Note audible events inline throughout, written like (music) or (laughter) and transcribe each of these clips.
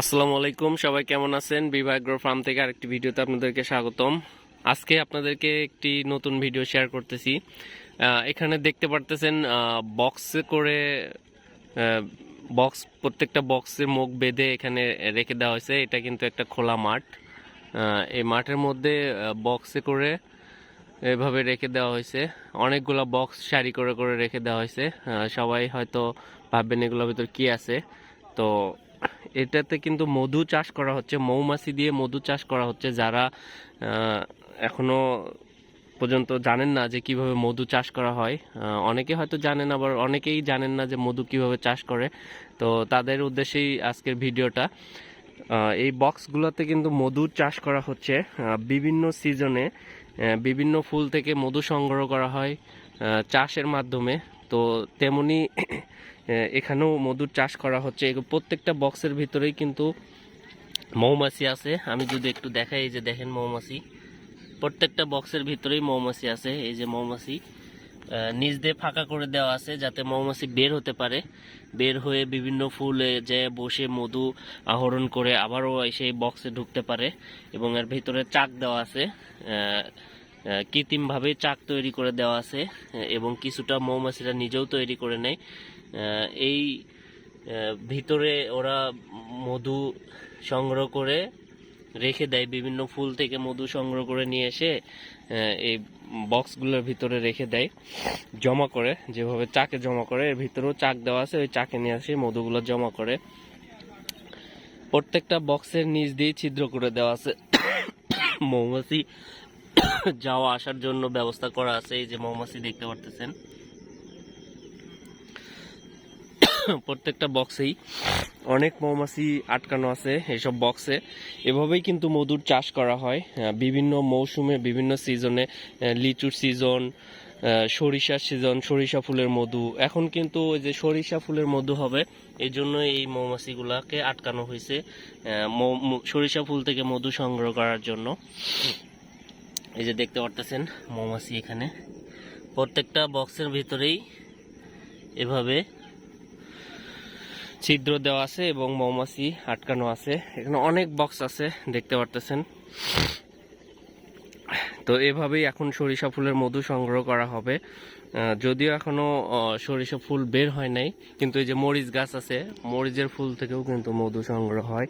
আসসালামু আলাইকুম, সবাই কেমন আছেন? বিভাগ্র ফার্ম থেকে আরেকটি ভিডিওতে আপনাদেরকে স্বাগতম। আজকে আপনাদেরকে একটি নতুন ভিডিও শেয়ার করতেছি। এখানে দেখতে পারতেছেন বক্সে করে বক্স প্রত্যেকটা বক্সের মুখ বেঁধে এখানে রেখে দেওয়া হয়েছে। এটা কিন্তু একটা খোলা মাঠ। এই মাঠের মধ্যে বক্সে করে এভাবে রেখে দেওয়া হয়েছে। অনেকগুলো বক্স সারি করে করে রেখে দেওয়া হয়েছে। সবাই হয়তো ভাববেন এগুলোর ভিতর কি আছে। তো এটাতে কিন্তু মধু চাষ করা হচ্ছে মৌমাছি দিয়ে মধু চাষ করা হচ্ছে যারা আহ, এখনও পর্যন্ত জানেন না যে কীভাবে মধু চাষ করা হয়। অনেকে হয়তো জানেন আবার অনেকেই জানেন না যে মধু কীভাবে চাষ করে। তো তাদের উদ্দেশ্যেই আজকের ভিডিওটা। এই বক্সগুলোতে কিন্তু মধু চাষ করা হচ্ছে বিভিন্ন সিজনে বিভিন্ন ফুল থেকে মধু সংগ্রহ করা হয় চাষের মাধ্যমে। তো তেমনি এখানেও মধুর চাষ করা হচ্ছে। প্রত্যেকটা বক্সের ভিতরেই কিন্তু মৌমাছি আছে। আমি যদি একটু দেখাই, এই যে দেখেন মৌমাছি। প্রত্যেকটা বক্সের ভিতরেই মৌমাছি আছে, এই যে মৌমাছি। নিচ দিয়ে ফাঁকা করে দেওয়া আছে যাতে মৌমাছি বের হতে পারে। বের হয়ে বিভিন্ন ফুলে যে বসে মধু আহরণ করে আবারও সেই বক্সে ঢুকতে পারে এবং এর ভিতরে চাক দেওয়া আছে। কৃত্রিমভাবে চাক তৈরি করে দেওয়া আছে এবং কিছুটা মৌমাছিরা নিজেও তৈরি করে নেয়। এই ভিতরে ওরা মধু সংগ্রহ করে রেখে দেয়, বিভিন্ন ফুল থেকে মধু সংগ্রহ করে নিয়ে এসে এই বক্সগুলোর ভিতরে রেখে দেয়, জমা করে, যেভাবে চাকে জমা করে, এর ভিতরেও চাক দেওয়া আছে, ওই চাকে নিয়ে আসে, মধুগুলো জমা করে। প্রত্যেকটা বক্সের নিচ দিয়ে ছিদ্র করে দেওয়া আছে। (coughs) মৌমাছি যাওয়া আসার জন্য ব্যবস্থা করা আছে, এই যে মৌমাছি দেখতে পারতেছেন। প্রত্যেকটা বক্সেই অনেক মৌমাছি আটকানো আছে, এসব বক্সে এভাবেই কিন্তু মধুর চাষ করা হয়। বিভিন্ন মৌসুমে, বিভিন্ন সিজনে লিচুর সিজন সরিষার সিজন সরিষা ফুলের মধু। এখন কিন্তু ওই যে সরিষা ফুলের মধু হবে এই জন্য এই মৌমাছিগুলাকে আটকানো হয়েছে সরিষা ফুল থেকে মধু সংগ্রহ করার জন্য। এই যে দেখতে পারতেছেন মৌমাছি এখানে। প্রত্যেকটা বক্সের ভিতরেই এভাবে ছিদ্র দেওয়া আছে এবং মৌমাছি আটকানো আছে। এখানে অনেক বক্স আছে দেখতে পারতেছেন। তো এভাবেই এখন সরিষা ফুলের মধু সংগ্রহ করা হবে। যদিও এখনও আহ, সরিষা ফুল বের হয় নাই কিন্তু এই যে মরিচ গাছ আছে মরিচের ফুল থেকেও কিন্তু মধু সংগ্রহ হয়।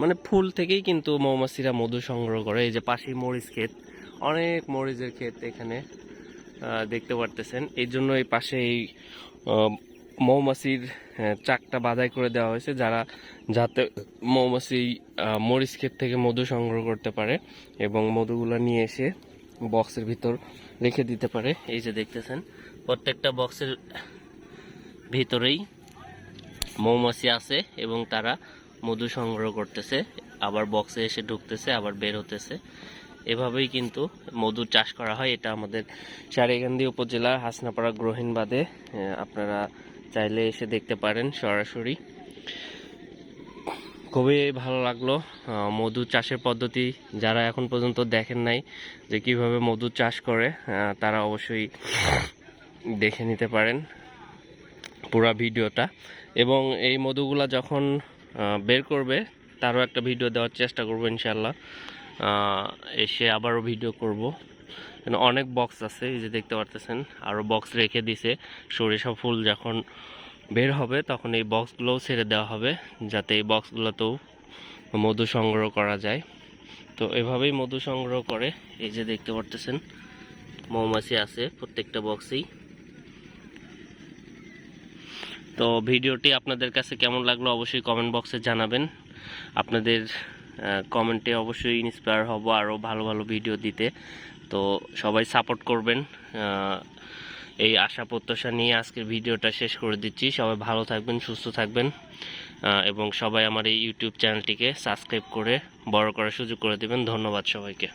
মানে ফুল থেকেই কিন্তু মৌমাছিরা মধু সংগ্রহ করে এই যে পাশেই মরিচ ক্ষেত। অনেক মরিচের ক্ষেত এখানে দেখতে পারতেছেন। এই জন্য এই পাশে এই মৌমাছির চাকটা বাধাই করে দেওয়া হয়েছে, যারা যাতে মৌমাছি মরিচ ক্ষেত থেকে মধু সংগ্রহ করতে পারে এবং মধুগুলো নিয়ে এসে বক্সের ভিতর রেখে দিতে পারে। এই যে দেখতেছেন, প্রত্যেকটা বক্সের ভিতরেই মৌমাছি আছে এবং তারা মধু সংগ্রহ করতেছে, আবার বক্সে এসে ঢুকতেছে, আবার বের হতেছে। এভাবেই কিন্তু মধু চাষ করা হয়। এটা আমাদের সারেগান্ধী উপজেলার হাসনাপাড়া গ্রহীণবাদে আপনারা চাইলে এসে দেখতে পারেন সরাসরি। খুবই ভালো লাগল মধু চাষের পদ্ধতি। যারা এখন পর্যন্ত দেখেন নাই যে কীভাবে মধু চাষ করে তারা অবশ্যই দেখে নিতে পারেন পুরা ভিডিওটা। এবং এই মধুগুলা যখন বের করবে, তারও একটা ভিডিও দেওয়ার চেষ্টা করব ইনশাল্লাহ এসে আবারও ভিডিও করব। অনেক বক্স আছে, এই যে দেখতে পারতেছেন আরও বক্স রেখে দিছে। সরিষা ফুল যখন বের হবে, তখন এই বক্সগুলোও ছেড়ে দেওয়া হবে, যাতে এই বক্সগুলোতেও মধু সংগ্রহ করা যায়। তো এভাবেই মধু সংগ্রহ করে, এই যে দেখতে পারতেছেন, মৌমাছি আছে প্রত্যেকটা বক্সেই তো ভিডিওটি আপনাদের কাছে কেমন লাগল অবশ্যই কমেন্ট বক্সে জানাবেন। আপনাদের কমেন্টে অবশ্যই ইন্সপায়ার হব আরও ভালো ভালো ভিডিও দিতে। তো সবাই সাপোর্ট করবেন। এই আশা প্রত্যাশা নিয়ে আজকের ভিডিওটা শেষ করে দিচ্ছি। সবাই ভালো থাকবেন, সুস্থ থাকবেন। এবং সবাই আমার এই ইউটিউব চ্যানেলটিকে সাবস্ক্রাইব করে বড় করার সুযোগ করে দেবেন। ধন্যবাদ সবাইকে।